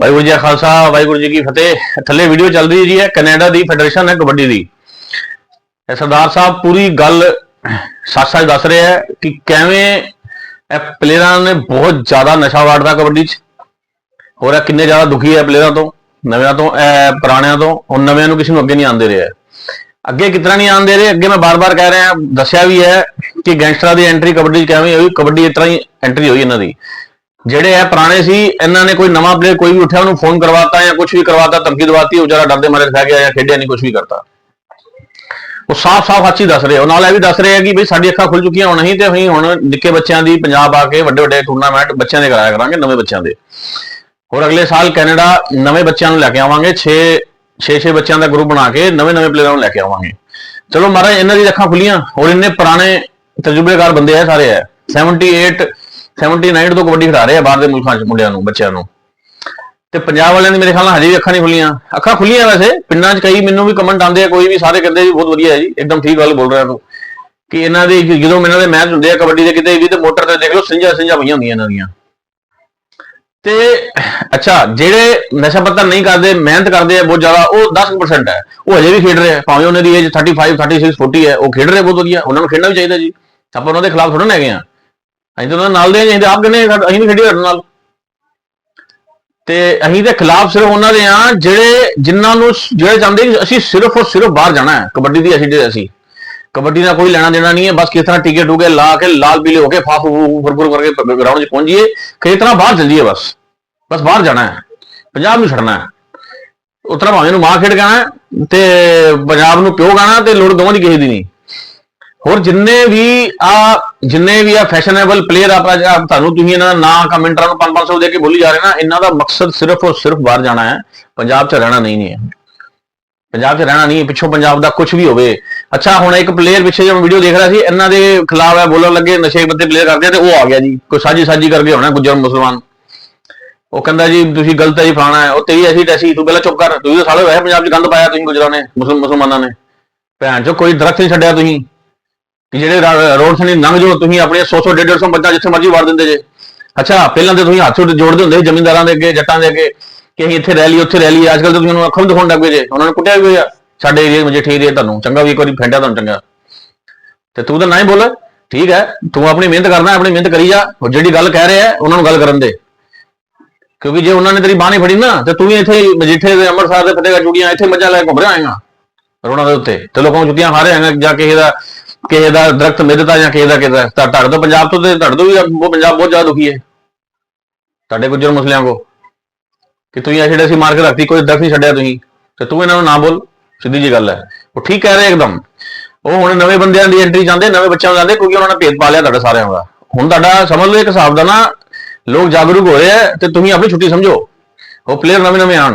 ਵਾਹਿਗੁਰੂ ਜੀ ਕਾ ਖਾਲਸਾ, ਵਾਹਿਗੁਰੂ ਜੀ ਕੀ ਫਤਿਹ। ਥੱਲੇ ਵੀਡੀਓ ਚੱਲ ਰਹੀ ਜੀ ਹੈ ਕੈਨੇਡਾ ਦੀ ਫੈਡਰੇਸ਼ਨ ਹੈ, ਕਬੱਡੀ ਦੀ। ਸਰਦਾਰ ਸਾਹਿਬ ਪੂਰੀ ਗੱਲ ਸੱਚ-ਸੱਚ ਦੱਸ ਰਿਹਾ ਹੈ ਕਿ ਕਿਵੇਂ ਇਹ ਪਲੇਅਰਾਂ ਨੇ ਬਹੁਤ ਜ਼ਿਆਦਾ ਨਸ਼ਾ ਵਾੜਦਾ ਕਬੱਡੀ 'ਚ। ਹੋਰ ਇਹ ਕਿੰਨੇ ਜ਼ਿਆਦਾ ਦੁਖੀ ਹੈ ਪਲੇਅਰਾਂ ਤੋਂ, ਨਵਿਆਂ ਤੋਂ, ਇਹ ਪੁਰਾਣਿਆਂ ਤੋਂ, ਹੁਣ ਨਵਿਆਂ ਨੂੰ ਕਿਸੇ ਨੂੰ ਅੱਗੇ ਨਹੀਂ ਆਉਂਦੇ ਰਿਹਾ। ਅੱਗੇ ਕਿਤਨਾ ਨਹੀਂ ਆਉਂਦੇ ਰਹੇ, ਅੱਗੇ ਮੈਂ ਬਾਰ-ਬਾਰ ਕਹਿ ਰਿਹਾ, ਦੱਸਿਆ ਵੀ ਹੈ ਕਿ ਗੈਂਗਸਟਰਾਂ ਦੀ ਐਂਟਰੀ ਕਬੱਡੀ 'ਚ ਕਿਵੇਂ ਹੋਈ, ਕਬੱਡੀ ਇਸ ਤਰ੍ਹਾਂ ਹੀ ਐਂਟਰੀ ਹੋਈ ਇਹਨਾਂ ਦੀ। ਜਿਹੜੇ ਇਹ ਪੁਰਾਣੇ ਸੀ, ਇਹਨਾਂ ਨੇ ਕੋਈ ਨਵਾਂ ਪਲੇਅਰ ਕੋਈ ਵੀ ਉੱਠਿਆ, ਉਹਨੂੰ ਫੋਨ ਕਰਵਾਤਾ ਜਾਂ ਕੁਝ ਵੀ ਕਰਵਾਤਾ, ਧਮਕੀ ਦਵਾਤੀ, ਉਹ ਜਰਾ ਡਰਦੇ ਮਾਰੇ ਰਹਿ ਗਿਆ ਜਾਂ ਖੇਡਿਆ ਨਹੀਂ ਕੁਝ ਵੀ ਕਰਤਾ। ਉਹ ਸਾਫ਼-ਸਾਫ਼ ਹੱਥੀ ਦੱਸ ਰਹੇ। ਉਹ ਨਾਲ ਇਹ ਵੀ ਦੱਸ ਰਹੇ ਆ ਕਿ ਬਈ ਸਾਡੀ ਅੱਖਾਂ ਖੁੱਲ ਚੁੱਕੀਆਂ ਹੁਣ, ਅਸੀਂ ਤੇ ਅਸੀਂ ਹੁਣ ਨਿੱਕੇ ਬੱਚਿਆਂ ਦੀ ਪੰਜਾਬ ਆ ਕੇ ਵੱਡੇ ਵੱਡੇ ਟੂਰਨਾਮੈਂਟ ਬੱਚਿਆਂ ਦੇ ਕਰਾਇਆ ਕਰਾਂਗੇ, ਨਵੇਂ ਬੱਚਿਆਂ ਦੇ। ਹੋਰ ਅਗਲੇ ਸਾਲ ਕੈਨੇਡਾ ਨਵੇਂ ਬੱਚਿਆਂ ਨੂੰ ਲੈ ਕੇ ਆਵਾਂਗੇ 6 6-6 ਬੱਚਿਆਂ ਦਾ ਗਰੁੱਪ ਬਣਾ ਕੇ ਨਵੇਂ ਨਵੇਂ ਪਲੇਅਰਾਂ ਨੂੰ ਲੈ ਕੇ ਆਵਾਂਗੇ। ਚਲੋ ਮਹਾਰਾਜ, ਇਹਨਾਂ ਦੀ ਅੱਖਾਂ ਖੁੱਲੀਆਂ ਹੋਰ ਇੰਨੇ ਪੁਰਾਣੇ ਤਜਰਬੇਕਾਰ ਬੰਦੇ ਆ ਸਾਰੇ ਆ 78 79 ਤੋਂ ਕਬੱਡੀ ਖਿਡਾ ਰਹੇ ਆ ਬਾਹਰ ਦੇ ਮੁਲਕਾਂ 'ਚ ਮੁੰਡਿਆਂ ਨੂੰ, ਬੱਚਿਆਂ ਨੂੰ। ਤੇ ਪੰਜਾਬ ਵਾਲਿਆਂ ਦੀ ਮੇਰੇ ਖਿਆਲ ਨਾਲ ਹਜੇ ਵੀ ਅੱਖਾਂ ਨਹੀਂ ਖੁੱਲੀਆਂ। ਅੱਖਾਂ ਖੁੱਲੀਆਂ ਵੈਸੇ, ਪਿੰਡਾਂ 'ਚ ਕਈ ਮੈਨੂੰ ਵੀ ਕਮੈਂਟ ਆਉਂਦੇ ਆ, ਕੋਈ ਵੀ ਸਾਰੇ ਕਹਿੰਦੇ ਜੀ ਬਹੁਤ ਵਧੀਆ ਹੈ ਜੀ, ਇੱਕਦਮ ਠੀਕ ਗੱਲ ਬੋਲ ਰਿਹਾ ਤੂੰ। ਕਿ ਇਹਨਾਂ ਦੇ ਜਦੋਂ ਇਹਨਾਂ ਦੇ ਮੈਚ ਹੁੰਦੇ ਆ ਕਬੱਡੀ ਦੇ ਕਿਤੇ ਵੀ, ਤੇ ਮੋਟਰ ਤੇ ਦੇਖ ਲਓ ਸਿੰਝਾ ਸਿੰਝਾ ਪਈਆਂ ਹੁੰਦੀਆਂ ਇਹਨਾਂ ਦੀਆਂ। ਤੇ ਅੱਛਾ, ਜਿਹੜੇ ਨਸ਼ਾ ਪੱਤਾ ਨਹੀਂ ਕਰਦੇ, ਮਿਹਨਤ ਕਰਦੇ ਆ, ਬਹੁਤ ਜ਼ਿਆਦਾ, ਉਹ 10% ਹੈ। ਉਹ ਹਜੇ ਵੀ ਖੇਡ ਰਹੇ ਆ, ਭਾਵੇਂ ਉਹਨਾਂ ਦੀ ਏਜ 35 36 40 ਹੈ, ਉਹ ਖੇਡ ਰਹੇ ਬਹੁਤ ਵਧੀਆ, ਉਹਨਾਂ ਨੂੰ ਖੇਡਣਾ ਵੀ ਚਾਹੀਦਾ ਜੀ। ਆਪਾਂ ਉਹਨਾਂ ਦੇ ਖਿਲਾਫ ਥੋੜਾ ਨਾ ਹੈਗੇ ਆ। ਅਸੀਂ ਤਾਂ ਉਹਨਾਂ ਨਾਲ ਦੇ ਆ, ਅਸੀਂ ਆਪ ਕਹਿੰਦੇ ਅਸੀਂ ਵੀ ਖੇਡੀ ਸਾਡੇ ਨਾਲ। ਤੇ ਅਸੀਂ ਦੇ ਖਿਲਾਫ ਸਿਰਫ ਉਹਨਾਂ ਦੇ ਆ ਜਿਹੜੇ ਜਿਨ੍ਹਾਂ ਨੂੰ ਜਿਹੜੇ ਚਾਹੁੰਦੇ ਕਿ ਅਸੀਂ ਸਿਰਫ ਔਰ ਸਿਰਫ ਬਾਹਰ ਜਾਣਾ ਹੈ। ਕਬੱਡੀ ਦੀ ਅਸੀਂ ਅਸੀਂ ਕਬੱਡੀ ਦਾ ਕੋਈ ਲੈਣਾ ਦੇਣਾ ਨਹੀਂ ਹੈ। ਬਸ ਕਿਸ ਤਰ੍ਹਾਂ ਟਿਕਟ ਟੂਕੇ ਲਾ ਕੇ ਲਾਲ ਪੀਲੇ ਹੋ ਕੇ ਫਾਫ ਫੁਰਫੁਰ ਕਰਕੇ ਗਰਾਊਂਡ 'ਚ ਪਹੁੰਚੀਏ ਕਿਸ ਤਰ੍ਹਾਂ ਬਾਹਰ ਚੱਲ ਜਾਈਏ ਬਸ। ਬਸ ਬਾਹਰ ਜਾਣਾ ਹੈ। ਪੰਜਾਬ ਨੂੰ ਛੱਡਣਾ ਹੈ। ਉਤਰਾ ਭਾਵੇਂ ਨੂੰ ਮਾਂ ਖੇਡ ਗਾਣਾ ਹੈ ਤੇ ਪੰਜਾਬ ਨੂੰ ਪਿਓ ਗਾਣਾ ਤੇ ਲੋੜ ਦੋਵਾਂ ਦੀ ਕਿਸੇ ਦੀ ਨਹੀਂ। ਹੋਰ ਜਿੰਨੇ ਵੀ ਆ, ਜਿੰਨੇ ਵੀ ਆ ਫੈਸ਼ਨੇਬਲ ਪਲੇਅਰ ਆਪਾਂ ਤੁਹਾਨੂੰ ਤੁਸੀਂ ਇਹਨਾਂ ਦਾ ਨਾਂ ਕਮੈਂਟਰਾਂ ਨੂੰ 5-500 ਦੇ ਕੇ ਬੋਲੀ ਜਾ ਰਹੇ ਨਾ, ਇਹਨਾਂ ਦਾ ਮਕਸਦ ਸਿਰਫ ਔਰ ਸਿਰਫ ਬਾਹਰ ਜਾਣਾ ਹੈ, ਪੰਜਾਬ 'ਚ ਰਹਿਣਾ ਨਹੀਂ ਨਹੀਂ ਹੈ। ਪੰਜਾਬ 'ਚ ਰਹਿਣਾ ਨਹੀਂ, ਪਿੱਛੋਂ ਪੰਜਾਬ ਦਾ ਕੁਝ ਵੀ ਹੋਵੇ। ਅੱਛਾ, ਹੁਣ ਇੱਕ ਪਲੇਅਰ ਪਿੱਛੇ ਜਦੋਂ ਵੀਡੀਓ ਦੇਖ ਰਿਹਾ ਸੀ, ਇਹਨਾਂ ਦੇ ਖਿਲਾਫ ਹੈ ਬੋਲਣ ਲੱਗੇ, ਨਸ਼ੇ ਬੰਦੇ ਪਲੇਅਰ ਕਰਦੇ ਆ ਤੇ ਉਹ ਆ ਗਿਆ ਜੀ, ਕੋਈ ਸਾਜੀ ਸਾਜੀ ਕਰਕੇ ਹੋਣਾ ਗੁੱਜਰ ਮੁਸਲਮਾਨ। ਉਹ ਕਹਿੰਦਾ ਜੀ, ਤੁਸੀਂ ਗਲਤ ਹੈ ਜੀ, ਫਲਾਣਾ ਹੈ। ਉਹ ਤੇਰੀ ਐਸੀ ਟੈਸੀ ਤੂੰ ਪਹਿਲਾਂ ਚੁੱਪ ਕਰ ਤੁਸੀਂ ਤਾਂ ਸਾਲੇ ਵੈਸੇ ਪੰਜਾਬ 'ਚ ਗੰਦ ਪਾਇਆ ਤੁਸੀਂ ਗੁਜਰਾਂ ਨੇ ਮੁਸਲਮ ਮੁਸਲਮਾਨਾਂ ਨੇ। ਭੈਣ ਚੋ ਕੋਈ ਦਰਖਤ ਨਹੀਂ ਛੱਡਿਆ ਤੁਸੀਂ। ਕਿ ਜਿਹੜੇ ਰੋਡ ਤੋਂ ਲੰਘ ਜਾਓ ਤੁਸੀਂ ਆਪਣੇ 100 100 150 ਬੱਚਾ ਜਿੱਥੇ ਮਰਜ਼ੀ ਵਾਰ ਦਿੰਦੇ ਜੇ। ਅੱਛਾ ਪਹਿਲਾਂ ਤੇ ਤੁਸੀਂ ਹੱਥ ਜੋੜਦੇ ਹੁੰਦੇ ਸੀ ਜ਼ਮੀਂਦਾਰਾਂ ਦੇ ਅੱਗੇ ਜੱਟਾਂ ਦੇ ਅੱਗੇ ਕਿ ਅਸੀਂ ਇੱਥੇ ਰਹਿ ਲਈ ਉੱਥੇ ਰਹਿ ਲਈ ਅੱਜ ਕੱਲ ਤਾਂ ਤੁਸੀਂ ਅੱਖਾਂ ਦਿਖਾਉਣ ਲੱਗ ਪਏ ਜੇ। ਉਹਨਾਂ ਨੇ ਕੁੱਟਿਆ ਵੀ ਹੋਇਆ। ਸਾਡੇ ਏਰੀਆ ਵਿੱਚ ਠੀਕ ਏਰੀਆ ਤੁਹਾਨੂੰ ਚੰਗਾ ਵੀ ਇੱਕ ਵਾਰੀ ਫੈਂਟਿਆ ਤੁਹਾਨੂੰ ਚੰਗਾ। ਤੇ ਤੂੰ ਤਾਂ ਨਾ ਹੀ ਬੋਲ। ਠੀਕ ਹੈ ਤੂੰ ਆਪਣੀ ਮਿਹਨਤ ਕਰਨਾ ਆਪਣੀ ਮਿਹਨਤ ਕਰੀ ਜਾ। ਜਿਹੜੀ ਗੱਲ ਕਹਿ ਰਿਹਾ ਹੈ, ਉਹਨਾਂ ਨੂੰ ਗੱਲ ਕਰਨ ਦੇ। ਕਿਉਂਕਿ ਜੇ ਉਹਨਾਂ ਨੇ ਤੇਰੀ ਬਾਹ ਨਹੀਂ ਫੜੀ ਨਾ ਤੇ ਤੂੰ ਵੀ ਇੱਥੇ ਮਜੀਠੇ ਦੇ ਅੰਮ੍ਰਿਤਸਰ ਦੇ ਫਤਿਹਗੜ੍ਹ ਚੂੜੀਆਂ ਇੱਥੇ ਮੱਝਾਂ ਲੈ ਕੇ ਘੁੰਮ ਰਿਹਾ ਆਏਗਾ ਰੋਣਾ ਦੇ ਉੱਤੇ। ਤੇ ਲੋਕਾਂ ਨੂੰ ਜੁੱਤੀਆਂ ਖਾ ਰਹੇ ਆਏਗਾ ਜਾਂ ਕਿਸੇ ਦਾ ਕਿਸੇ ਦਾ ਦਰਖਤ ਮਿੱਧਤਾ ਜਾਂ ਕਿਸੇ ਦਾ ਕਿਸੇ ਦਾ ਤੁਹਾਡੇ ਤੋਂ ਪੰਜਾਬ ਤੋਂ ਤੇ ਤੁਹਾਡੇ ਤੋਂ ਵੀ ਉਹ ਪੰਜਾਬ ਬਹੁਤ ਜ਼ਿਆਦਾ ਦੁਖੀ ਹੈ। ਤੁਹਾਡੇ ਗੁੱਜਰ ਮੁਸਲਿਆਂ ਕੋ। ਕਿ ਤੁਸੀਂ ਆ ਜਿਹੜੇ ਅਸੀਂ ਮਾਰ ਕੇ ਰੱਖਤੀ, ਕੋਈ ਦਰਖਤ ਨਹੀਂ ਛੱਡਿਆ ਤੁਸੀਂ। ਤੇ ਤੂੰ ਇਹਨਾਂ ਨੂੰ ਨਾ ਬੋਲ, ਸਿੱਧੀ ਜੀ ਗੱਲ ਹੈ। ਉਹ ਠੀਕ ਕਹਿ ਰਹੇ ਇੱਕਦਮ। ਉਹ ਹੁਣ ਨਵੇਂ ਬੰਦਿਆਂ ਦੀ ਐਂਟਰੀ ਜਾਂਦੇ ਨਵੇਂ ਬੱਚਿਆਂ ਨੂੰ ਜਾਂਦੇ ਕਿਉਂਕਿ ਉਹਨਾਂ ਨੇ ਭੇਦ ਪਾ ਲਿਆ ਤੁਹਾਡੇ ਸਾਰਿਆਂ ਦਾ। ਹੁਣ ਤੁਹਾਡਾ ਸਮਝ ਲਓ ਇੱਕ ਹਿਸਾਬ ਦਾ ਨਾ, ਲੋਕ ਜਾਗਰੂਕ ਹੋ ਰਹੇ ਆ ਤੇ ਤੁਸੀਂ ਆਪਣੀ ਛੁੱਟੀ ਸਮਝੋ। ਉਹ ਪਲੇਅਰ ਨਵੇਂ ਨਵੇਂ ਆਣ